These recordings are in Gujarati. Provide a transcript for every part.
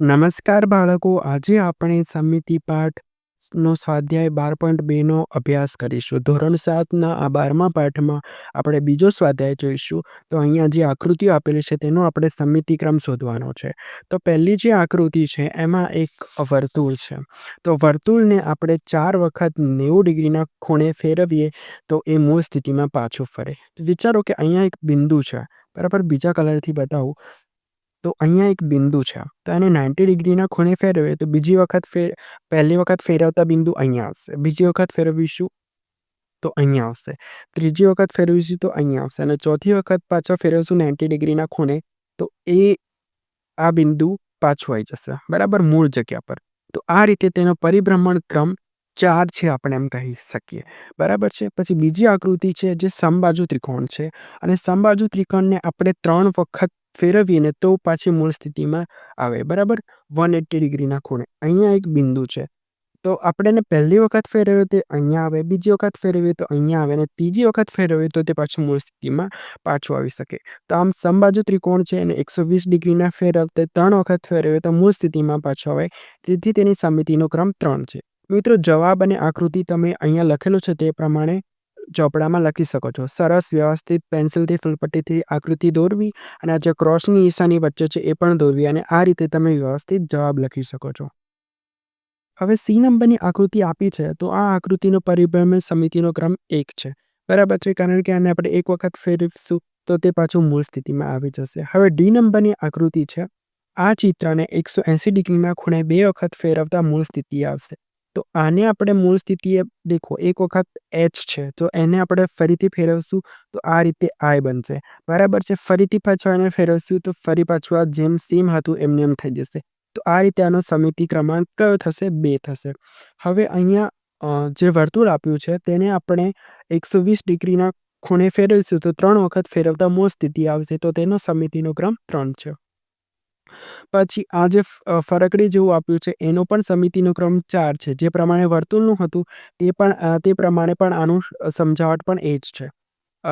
નમસ્કાર બાળકો, આજે આપણે સમિતિ પાઠ નો સ્વાધ્યાય બાર પોઈન્ટ બેનો અભ્યાસ કરીશું. ધોરણ સાતના આ બારમા પાઠમાં આપણે બીજો સ્વાધ્યાય જોઈશું. તો અહીંયા જે આકૃતિઓ આપેલી છે તેનો આપણે સમિતિક્રમ શોધવાનો છે. તો પહેલી જે આકૃતિ છે એમાં એક વર્તુળ છે. તો વર્તુળને આપણે ચાર વખત નેવું ડિગ્રીના ખૂણે ફેરવીએ તો એ મૂળ સ્થિતિમાં પાછું ફરે. વિચારો કે અહીંયા એક બિંદુ છે. બરાબર? બીજા કલરથી બતાવું. તો અહીંયા એક બિંદુ છે. તો એને નાઇન્ટી ડિગ્રીના ખૂણે ફેરવીએ તો બીજી વખત ફેર પહેલી વખત ફેરવતા બિંદુ અહીંયા આવશે. બીજી વખત ફેરવીશું તો અહીંયા આવશે. ત્રીજી વખત ફેરવીશું તો અહીંયા આવશે. અને ચોથી વખત પાછા ફેરવશું નાઇન્ટી ડિગ્રીના ખૂણે તો એ, આ બિંદુ પાછું આવી જશે. બરાબર? મૂળ જગ્યા પર. તો આ રીતે તેનો પરિભ્રમણ ક્રમ ચાર છે આપણે એમ કહી શકીએ. બરાબર છે? પછી બીજી આકૃતિ છે જે સમબાજુ ત્રિકોણ છે. અને સમબાજુ ત્રિકોણને આપણે ત્રણ વખત ફેરવીને તો પાછી મૂળ સ્થિતિમાં આવે, બરાબર? વન એટ્ટી ડિગ્રીના ખૂણે. અહીંયા એક બિંદુ છે. તો આપણે એને પહેલી વખત ફેરવ્યું તે અહીંયા આવે, બીજી વખત ફેરવીએ તો અહીંયા આવે, અને ત્રીજી વખત ફેરવ્યું તો તે પાછું મૂળ સ્થિતિમાં પાછું આવી શકે. તો આમ સમબાજુ ત્રિકોણ છે એને એકસો વીસ ડિગ્રીના ફેરવતે ત્રણ વખત ફેરવ્યું તો મૂળ સ્થિતિમાં પાછો આવે. તેથી તેની સમિતિનો ક્રમ ત્રણ છે. મિત્રો, જવાબ અને આકૃતિ તમે અહીંયા લખેલું છે તે પ્રમાણે ચોપડામાં લખી શકો છો. સરસ વ્યવસ્થિત પેન્સિલથી, ફૂલપટ્ટીથી આકૃતિ દોરવી અને આ જે ક્રોસની નિશાની વચ્ચે છે એ પણ દોરવી અને આ રીતે તમે વ્યવસ્થિત જવાબ લખી શકો છો. હવે સી નંબરની આકૃતિ આપી છે તો આ આકૃતિનો પરિભ્રમણ સમિતિનો ક્રમ એક છે. બરાબર છે? કારણ કે આને આપણે એક વખત ફેરવીશું તો તે પાછું મૂળ સ્થિતિમાં આવી જશે. હવે ડી નંબરની આકૃતિ છે. આ ચિત્રને એકસો એંસી ડિગ્રીના ખૂણે બે વખત ફેરવતા મૂળ સ્થિતિ આવશે. તો આને આપણે મૂળ સ્થિતિએ દેખો, એક વખત એચ છે, તો એને આપણે ફરીથી ફેરવશું, તો આ રીતે આય બનશે. બરાબર છે, ફરીથી પાછું એને ફેરવશું, તો ફરી પાછું આ જેમ સેમ હતું એમને એમ થઈ જશે. તો આ રીતે આનો સમિતિ ક્રમાંક કયો થશે? બે થશે. હવે અહીંયા જે વર્તુળ આપ્યું છે, તેને આપણે એકસો વીસ ડિગ્રીના ખૂણે ફેરવીશું, તો ત્રણ વખત ફેરવતા મૂળ સ્થિતિ આવશે, તો તેનો સમિતિનો ક્રમ ત્રણ છે. પછી આ જે ફરકડી જેવું આપ્યું છે, એનો પણ સમિતિનો ક્રમ ચાર છે. જે પ્રમાણે વર્તુળનું હતું તે પણ તે પ્રમાણે પણ આનું સમજાવટ પણ એ જ છે.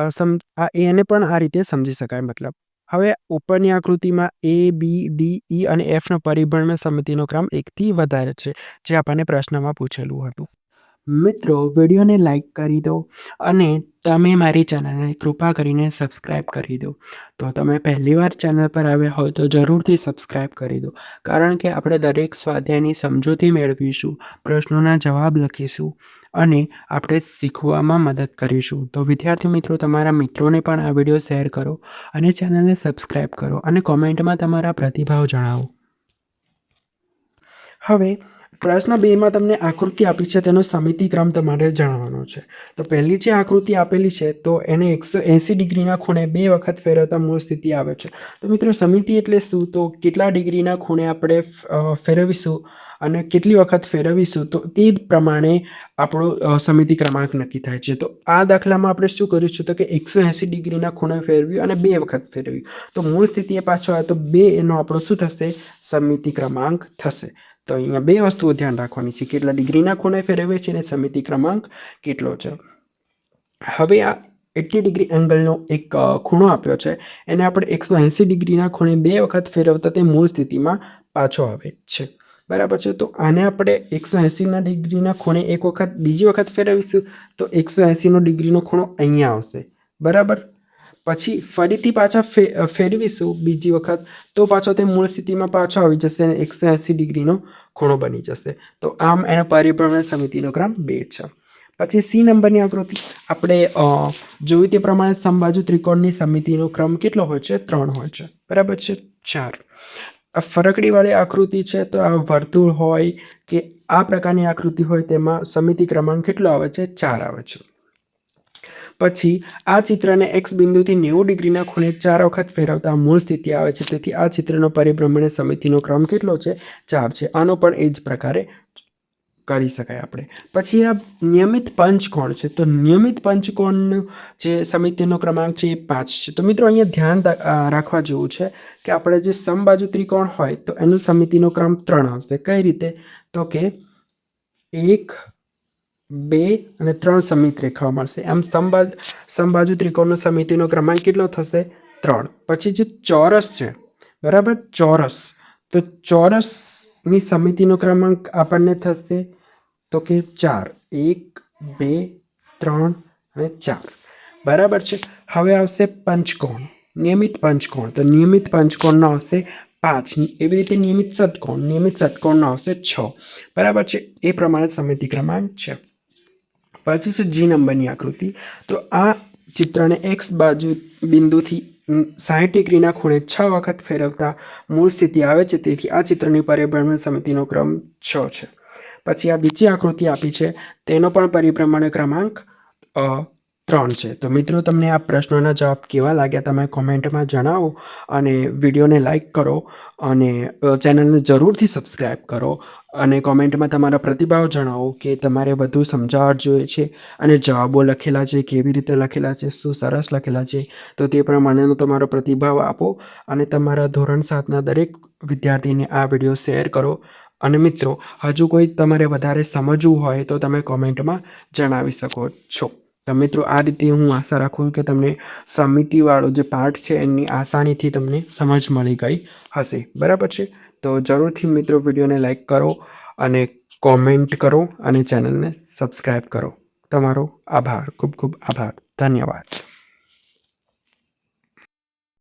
સમ એને પણ આ રીતે સમજી શકાય મતલબ. હવે ઉપરની આકૃતિમાં એ બી ડી ઈ અને એફનો પરિભ્રમણ સમિતિનો ક્રમ એકથી વધારે છે, જે આપણને પ્રશ્નમાં પૂછેલું હતું. મિત્રો, વિડીયોને લાઈક કરી દો અને તમે મારી ચેનલને કૃપા કરીને સબસ્ક્રાઈબ કરી દો. તો તમે પહેલીવાર ચેનલ પર આવ્યા હોય તો જરૂરથી સબસ્ક્રાઈબ કરી દો. કારણ કે આપણે દરેક સ્વાધ્યાયની સમજૂતી મેળવીશું, પ્રશ્નોના જવાબ લખીશું અને આપણે શીખવામાં મદદ કરીશું. તો વિદ્યાર્થી મિત્રો, તમારા મિત્રોને પણ આ વીડિયો શેર કરો અને ચેનલને સબસ્ક્રાઈબ કરો અને કોમેન્ટમાં તમારા પ્રતિભાવ જણાવો. હવે પ્રશ્ન બેમાં તમને આકૃતિ આપી છે, તેનો સમિતિ ક્રમ તમારે જણાવવાનો છે. તો પહેલી જે આકૃતિ આપેલી છે, તો એને એકસો એંસી ડિગ્રીના ખૂણે બે વખત ફેરવતા મૂળ સ્થિતિ આવે છે. તો મિત્રો, સમિતિ એટલે શું? તો કેટલા ડિગ્રીના ખૂણે આપણે ફેરવીશું અને કેટલી વખત ફેરવીશું? તો તે પ્રમાણે આપણો સમિતિ ક્રમાંક નક્કી થાય છે. તો આ દાખલામાં આપણે શું કર્યું છે તો કે એકસો એંસી ડિગ્રીના ખૂણે ફેરવ્યું અને બે વખત ફેરવ્યું. તો મૂળ સ્થિતિએ પાછો આવે, તો બે એનો આપણો શું થશે? સમિતિ ક્રમાંક થશે. તો અહીંયા બે વસ્તુઓ ધ્યાન રાખવાની છે. કેટલા ડિગ્રીના ખૂણે ફેરવે છે અને સમિતિ ક્રમાંક કેટલો છે? હવે આ એટી ડિગ્રી એંગલનો એક ખૂણો આપ્યો છે. એને આપણે એકસો એંસી ડિગ્રીના ખૂણે બે વખત ફેરવતા તે મૂળ સ્થિતિમાં પાછો આવે છે. બરાબર છે? તો આને આપણે એકસો એંસીના ડિગ્રીના ખૂણે એક વખત, બીજી વખત ફેરવીશું તો એકસો એંસીનો ડિગ્રીનો ખૂણો અહીંયા આવશે. બરાબર? પછી ફરીથી પાછા ફેરવીશું બીજી વખત, તો પાછો તે મૂળ સ્થિતિમાં પાછો આવી જશે અને એકસો એંસી ડિગ્રીનો ખૂણો બની જશે. તો આમ એનો પરિભ્રમણ સમિતિનો ક્રમ બે છે. પછી સી નંબરની આકૃતિ. આપણે જોયું તે પ્રમાણે સંબાજુ ત્રિકોણની સમિતિનો ક્રમ કેટલો હોય છે? ત્રણ હોય છે. બરાબર છે? ચાર. આ ફરકડીવાળી આકૃતિ છે, તો આ વર્તુળ હોય કે આ પ્રકારની આકૃતિ હોય, તેમાં સમિતિ ક્રમાંક કેટલો આવે છે? ચાર આવે છે. પછી આ ચિત્રને એક્સ બિંદુથી નેવું ડિગ્રીના ખૂણે ચાર વખત ફેરવતા મૂળ સ્થિતિ આવે છે. તેથી આ ચિત્રનો પરિભ્રમણ સમિતિનો ક્રમ કેટલો છે? ચાર છે. આનો પણ એ જ પ્રકારે કરી શકાય આપણે. પછી આ નિયમિત પંચકોણ છે. તો નિયમિત પંચકોણનું જે સમિતિનો ક્રમાંક છે એ પાંચ છે. તો મિત્રો અહીંયા ધ્યાન રાખવા જેવું છે કે આપણે જે સમબાજુ ત્રિકોણ હોય તો એનું સમિતિનો ક્રમ ત્રણ હશે કઈ રીતે? તો કે એક બે અને ત્રણ સમિત રેખાઓ મળશે. આમ સંબાજ સંબાજુ ત્રિકોણનો સમિતિનો ક્રમાંક કેટલો થશે? ત્રણ. પછી જે ચોરસ છે, બરાબર? ચોરસ. તો ચોરસની સમિતિનો ક્રમાંક આપણને થશે તો કે ચાર. એક, બે, ત્રણ અને ચાર. બરાબર છે? હવે આવશે પંચકોણ. નિયમિત પંચકોણ. તો નિયમિત પંચકોણનો આવશે પાંચ. એવી રીતે નિયમિત ષટકોણ. નિયમિત ષટકોણનો આવશે છ. બરાબર છે? એ પ્રમાણે સમિતિ ક્રમાંક છે. પછી છે જી નંબરની આકૃતિ. તો આ ચિત્રને એક્સ બાજુ બિંદુથી સાઠ ડિગ્રીના ખૂણે છ વખત ફેરવતા મૂળ સ્થિતિ આવે છે. તેથી આ ચિત્રની પરિભ્રમણ સમિતિનો ક્રમ છ છે. પછી આ બીજી આકૃતિ આપી છે. તેનો પણ પરિભ્રમણ ક્રમાંક ત્રણ છે. તો મિત્રો, તમને આ પ્રશ્નોના જવાબ કેવા લાગ્યા તમે કોમેન્ટમાં જણાવો અને વિડીયોને લાઇક કરો અને ચેનલને જરૂરથી સબસ્ક્રાઈબ કરો અને કોમેન્ટમાં તમારા પ્રતિભાવ જણાવો કે તમારે વધુ સમજાવટ જોઈએ છે અને જવાબો લખેલા છે, કેવી રીતે લખેલા છે, શું સરસ લખેલા છે, તો તે પ્રમાણેનો તમારો પ્રતિભાવ આપો અને તમારા ધોરણ સાતના દરેક વિદ્યાર્થીને આ વીડિયો શેર કરો. અને મિત્રો, હજુ કોઈ તમારે વધારે સમજવું હોય તો તમે કોમેન્ટમાં જણાવી શકો છો. તો મિત્રો, આ રીતે હું આશા રાખું કે તમને સમિતિવાળો જે પાઠ છે, એની આસાનીથી તમને સમજ મળી ગઈ હશે. બરાબર છે? તો જરૂરથી મિત્રો, વિડીયોને લાઇક કરો અને કોમેન્ટ કરો અને ચેનલને સબસ્ક્રાઈબ કરો. તમારો આભાર. ખૂબ ખૂબ આભાર. ધન્યવાદ.